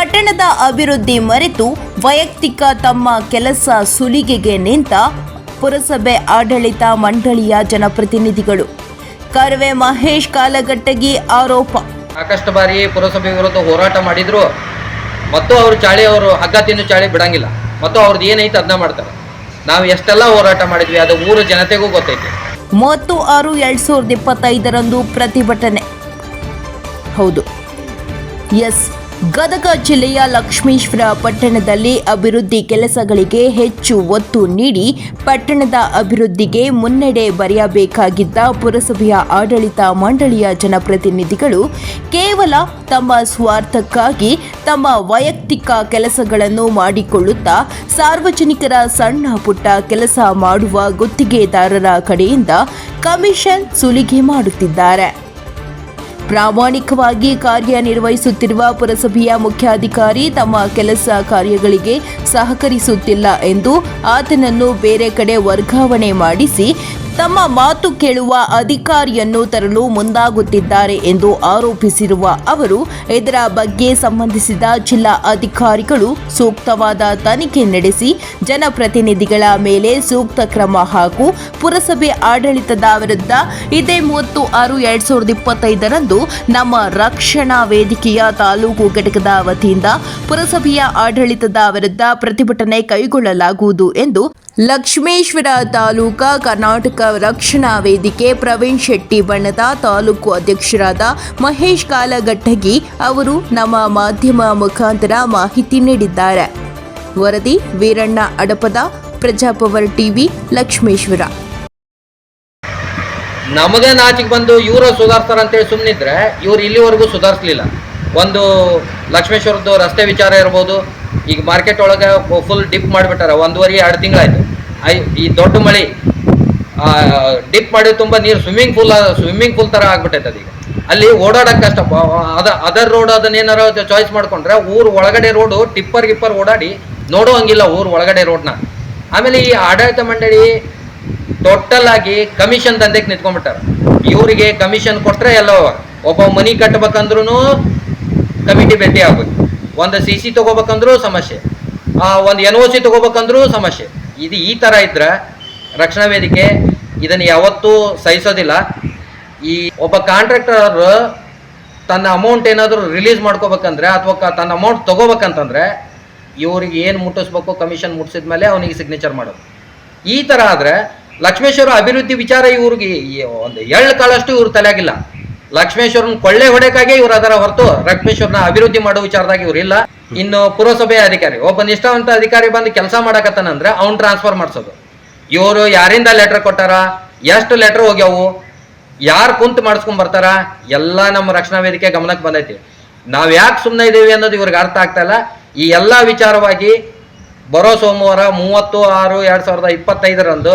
ಪಟ್ಟಣದ ಅಭಿವೃದ್ಧಿ ಮರೆತು ವೈಯಕ್ತಿಕ ತಮ್ಮ ಕೆಲಸ ಸುಲಿಗೆಗೆ ನಿಂತ ಪುರಸಭೆ ಆಡಳಿತ ಮಂಡಳಿಯ ಜನಪ್ರತಿನಿಧಿಗಳು. ಕರ್ವೆ ಮಹೇಶ್ ಕಾಲಘಟ್ಟಗಿ ಆರೋಪ. ಸಾಕಷ್ಟು ಬಾರಿ ಪುರಸಭೆ ವಿರುದ್ಧ ಹೋರಾಟ ಮಾಡಿದ್ರು. ಮತ್ತು ಅವರು ಚಾಳಿ ಅವರು ಹಗ್ಗ ತಿನ್ನು ಚಾಳಿ ಬಿಡಂಗಿಲ್ಲ. ಮತ್ತು ಅವ್ರದ್ದು ಏನೈತೆ ಅದನ್ನ ಮಾಡ್ತಾರೆ. ನಾವು ಎಷ್ಟೆಲ್ಲ ಹೋರಾಟ ಮಾಡಿದ್ವಿ ಅದು ಊರ ಜನತೆಗೂ ಗೊತ್ತೈತೆ. ಮೂವತ್ತು ಆರು ಎರಡ್ ಸಾವಿರದ ಇಪ್ಪತ್ತೈದರಂದು ಪ್ರತಿಭಟನೆ. ಹೌದು. ಎಸ್. ಗದಗ ಜಿಲ್ಲೆಯ ಲಕ್ಷ್ಮೇಶ್ವರ ಪಟ್ಟಣದಲ್ಲಿ ಅಭಿವೃದ್ಧಿ ಕೆಲಸಗಳಿಗೆ ಹೆಚ್ಚು ಒತ್ತು ನೀಡಿ ಪಟ್ಟಣದ ಅಭಿವೃದ್ಧಿಗೆ ಮುನ್ನಡೆ ಬರೆಯಬೇಕಾಗಿದ್ದ ಪುರಸಭೆಯ ಆಡಳಿತ ಮಂಡಳಿಯ ಜನಪ್ರತಿನಿಧಿಗಳು ಕೇವಲ ತಮ್ಮ ಸ್ವಾರ್ಥಕ್ಕಾಗಿ ತಮ್ಮ ವೈಯಕ್ತಿಕ ಕೆಲಸಗಳನ್ನು ಮಾಡಿಕೊಳ್ಳುತ್ತಾ ಸಾರ್ವಜನಿಕರ ಸಣ್ಣ ಪುಟ್ಟ ಕೆಲಸ ಮಾಡುವ ಗುತ್ತಿಗೆದಾರರ ಕಡೆಯಿಂದ ಕಮಿಷನ್ ಸುಲಿಗೆ ಮಾಡುತ್ತಿದ್ದಾರೆ. ಪ್ರಾಮಾಣಿಕವಾಗಿ ಕಾರ್ಯನಿರ್ವಹಿಸುತ್ತಿರುವ ಪುರಸಭೆಯ ಮುಖ್ಯಾಧಿಕಾರಿ ತಮ್ಮ ಕೆಲಸ ಕಾರ್ಯಗಳಿಗೆ ಸಹಕರಿಸುತ್ತಿಲ್ಲ ಎಂದು ಆತನನ್ನು ಬೇರೆ ಕಡೆ ವರ್ಗಾವಣೆ ಮಾಡಿಸಿ ತಮ್ಮ ಮಾತು ಕೇಳುವ ಅಧಿಕಾರಿಯನ್ನು ತರಲು ಮುಂದಾಗುತ್ತಿದ್ದಾರೆ ಎಂದು ಆರೋಪಿಸಿರುವ ಅವರು, ಇದರ ಬಗ್ಗೆ ಸಂಬಂಧಿಸಿದ ಜಿಲ್ಲಾ ಅಧಿಕಾರಿಗಳು ಸೂಕ್ತವಾದ ತನಿಖೆ ನಡೆಸಿ, ಜನಪ್ರತಿನಿಧಿಗಳ ಮೇಲೆ ಸೂಕ್ತ ಕ್ರಮ ಹಾಗೂ ಪುರಸಭೆ ಆಡಳಿತದ ವಿರುದ್ಧ ಇದೇ ಮೂವತ್ತು ಆರು ಎರಡ್ ಸಾವಿರದ ಇಪ್ಪತ್ತೈದರಂದು ನಮ್ಮ ರಕ್ಷಣಾ ವೇದಿಕೆಯ ತಾಲೂಕು ಘಟಕದ ವತಿಯಿಂದ ಪುರಸಭೆಯ ಆಡಳಿತದ ವಿರುದ್ಧ ಪ್ರತಿಭಟನೆ ಕೈಗೊಳ್ಳಲಾಗುವುದು ಎಂದು ಲಕ್ಷ್ಮೇಶ್ವರ ತಾಲೂಕಾ ಕರ್ನಾಟಕ ರಕ್ಷಣಾ ವೇದಿಕೆ ಪ್ರವೀಣ್ ಶೆಟ್ಟಿ ಬಣ್ಣದ ತಾಲೂಕು ಅಧ್ಯಕ್ಷರಾದ ಮಹೇಶ್ ಕಾಲಗಟ್ಟಗಿ ಅವರು ನಮ್ಮ ಮಾಧ್ಯಮ ಮುಖಾಂತರ ಮಾಹಿತಿ ನೀಡಿದ್ದಾರೆ. ವರದಿ ವೀರಣ್ಣ ಅಡಪದ, ಪ್ರಜಾಪವರ್ ಟಿವಿ, ಲಕ್ಷ್ಮೇಶ್ವರ. ನಮಗೆ ನಾಚಿಗೆ ಬಂದು ಇವರು ಸುಧಾರಿಸ್ತಾರೆ ಅಂತೇಳಿ ಸುಮ್ಮನಿದ್ರೆ ಇವ್ರು ಇಲ್ಲಿವರೆಗೂ ಸುಧಾರಿಸ್ಲಿಲ್ಲ. ಒಂದು ಲಕ್ಷ್ಮೇಶ್ವರದ್ದು ರಸ್ತೆ ವಿಚಾರ ಇರ್ಬೋದು ಈಗ ಮಾರ್ಕೆಟ್ ಒಳಗೆ ಫುಲ್ ಡಿಪ್ ಮಾಡಿಬಿಟ್ಟಾರ, ಒಂದೂವರೆ, ಎರಡು ತಿಂಗಳಾಯ್ತು. ಐ, ಈ ದೊಡ್ಡ ಮಳೆ ಡಿಪ್ ಮಾಡಿ ತುಂಬ ನೀರು ಸ್ವಿಮ್ಮಿಂಗ್ ಪೂಲ್ ಸ್ವಿಮ್ಮಿಂಗ್ ಪೂಲ್ ಥರ ಆಗ್ಬಿಟ್ಟೈತೆ ಅದೀಗ ಅಲ್ಲಿ ಓಡಾಡಕ್ಕೆ ಕಷ್ಟ ಅದ ಅದರ್ ರೋಡ್ ಅದನ್ನೇನಾರ ಚಾಯ್ಸ್ ಮಾಡ್ಕೊಂಡ್ರೆ, ಊರು ಒಳಗಡೆ ರೋಡು ಟಿಪ್ಪರ್ ಗಿಪ್ಪರ್ ಓಡಾಡಿ ನೋಡೋ ಹಂಗಿಲ್ಲ ಊರು ಒಳಗಡೆ ರೋಡ್ನ ಆಮೇಲೆ ಈ ಆಡಳಿತ ಮಂಡಳಿ ಟೋಟಲ್ ಆಗಿ ಕಮಿಷನ್ ದಂಧೆಗೆ ನಿಂತ್ಕೊಂಡ್ಬಿಟ್ಟಾರ. ಇವರಿಗೆ ಕಮಿಷನ್ ಕೊಟ್ರೆ ಎಲ್ಲ ಒಬ್ಬ ಮನಿ ಕಟ್ಟಬೇಕಂದ್ರೂ ಕಮಿಟಿ ಭೇಟಿ ಆಗ್ಬೇಕು ಒಂದು ಸಿ ಸಿ ತಗೋಬೇಕಂದ್ರೂ ಸಮಸ್ಯೆ. ಒಂದು ಎನ್ ಒ ಸಿ ತಗೋಬೇಕಂದ್ರೂ ಸಮಸ್ಯೆ. ಇದು ಈ ಥರ ಇದ್ರೆ ರಕ್ಷಣಾ ವೇದಿಕೆ ಇದನ್ನು ಯಾವತ್ತೂ ಸಹಿಸೋದಿಲ್ಲ. ಈ ಒಬ್ಬ ಕಾಂಟ್ರಾಕ್ಟರ್ ತನ್ನ ಅಮೌಂಟ್ ಏನಾದರೂ ರಿಲೀಸ್ ಮಾಡ್ಕೋಬೇಕಂದ್ರೆ ಅಥವಾ ತನ್ನ ಅಮೌಂಟ್ ತಗೋಬೇಕಂತಂದ್ರೆ ಇವ್ರಿಗೆ ಏನು ಮುಟ್ಟಿಸ್ಬೇಕು ಕಮಿಷನ್ ಮುಟ್ಟಿಸಿದ ಮೇಲೆ ಅವನಿಗೆ ಸಿಗ್ನೇಚರ್ ಮಾಡೋದು. ಈ ಥರ ಆದರೆ ಲಕ್ಷ್ಮೇಶ್ವರ ಅಭಿವೃದ್ಧಿ ವಿಚಾರ ಇವ್ರಿಗೆ ಒಂದು ಎಳ್ಳು ಕಾಳಷ್ಟು ಇವ್ರ ತಲೆಯಾಗಿಲ್ಲ. ಲಕ್ಷ್ಮೇಶ್ವರನ ಕೊಳ್ಳೆ ಹೊಡೆಕಾಗೆ ಇವರು ಅದರ ಹೊರತು ಲಕ್ಷ್ಮೇಶ್ವರನ ಅಭಿವೃದ್ಧಿ ಮಾಡೋ ವಿಚಾರದಾಗ ಇವರು ಇಲ್ಲ. ಇನ್ನು ಪುರಸಭೆಯ ಅಧಿಕಾರಿ, ಒಬ್ಬ ನಿಷ್ಠಾವಂತ ಅಧಿಕಾರಿ ಬಂದು ಕೆಲಸ ಮಾಡಕತ್ತಾನಂದ್ರೆ ಅವ್ನು ಟ್ರಾನ್ಸ್ಫರ್ ಮಾಡಿಸೋದು. ಇವರು ಯಾರಿಂದ ಲೆಟರ್ ಕೊಟ್ಟಾರ? ಎಷ್ಟು ಲೆಟರ್ ಹೋಗ್ಯಾವು? ಯಾರು ಕುಂತು ಮಾಡಿಸ್ಕೊಂಡ್ ಬರ್ತಾರ? ಎಲ್ಲ ನಮ್ಮ ರಕ್ಷಣಾ ವೇದಿಕೆ ಗಮನಕ್ಕೆ ಬಂದೈತಿ. ನಾವ್ ಯಾಕೆ ಸುಮ್ಮನೆ ಇದ್ದೀವಿ ಅನ್ನೋದು ಇವ್ರಿಗೆ ಅರ್ಥ ಆಗ್ತಾ ಇಲ್ಲ. ಈ ಎಲ್ಲ ವಿಚಾರವಾಗಿ ಬರೋ ಸೋಮವಾರ ಮೂವತ್ತು ಆರು ಎರಡ್ ಸಾವಿರದ ಇಪ್ಪತ್ತೈದರಂದು